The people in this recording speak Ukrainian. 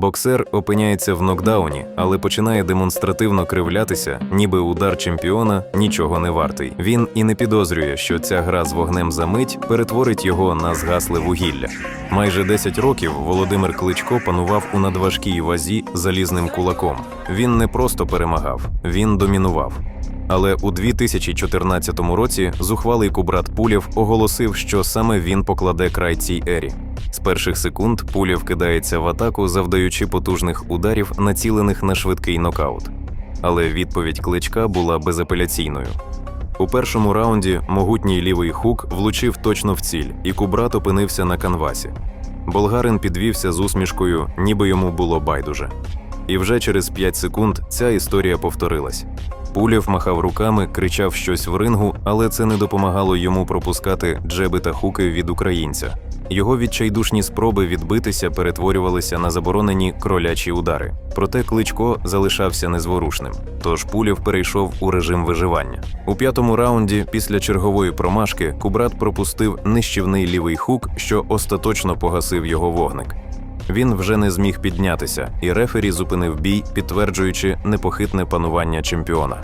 Боксер опиняється в нокдауні, але починає демонстративно кривлятися, ніби удар чемпіона нічого не вартий. Він і не підозрює, що ця гра з вогнем за мить перетворить його на згасле вугілля. Майже 10 років Володимир Кличко панував у надважкій вазі залізним кулаком. Він не просто перемагав, він домінував. Але у 2014 році зухвалий кубрат Пулєв оголосив, що саме він покладе край цій ері. З перших секунд Пулєв кидається в атаку, завдаючи потужних ударів, націлених на швидкий нокаут. Але відповідь кличка була безапеляційною. У першому раунді могутній лівий хук влучив точно в ціль, і кубрат опинився на канвасі. Болгарин підвівся з усмішкою, ніби йому було байдуже. І вже через 5 секунд ця історія повторилась. Пулєв махав руками, кричав щось в рингу, але це не допомагало йому пропускати джеби та хуки від українця. Його відчайдушні спроби відбитися перетворювалися на заборонені кролячі удари. Проте кличко залишався незворушним. Тож Пулєв перейшов у режим виживання. У п'ятому раунді, після чергової промашки, Кубрат пропустив нищівний лівий хук, що остаточно погасив його вогник. Він вже не зміг піднятися, і рефері зупинив бій, підтверджуючи непохитне панування чемпіона.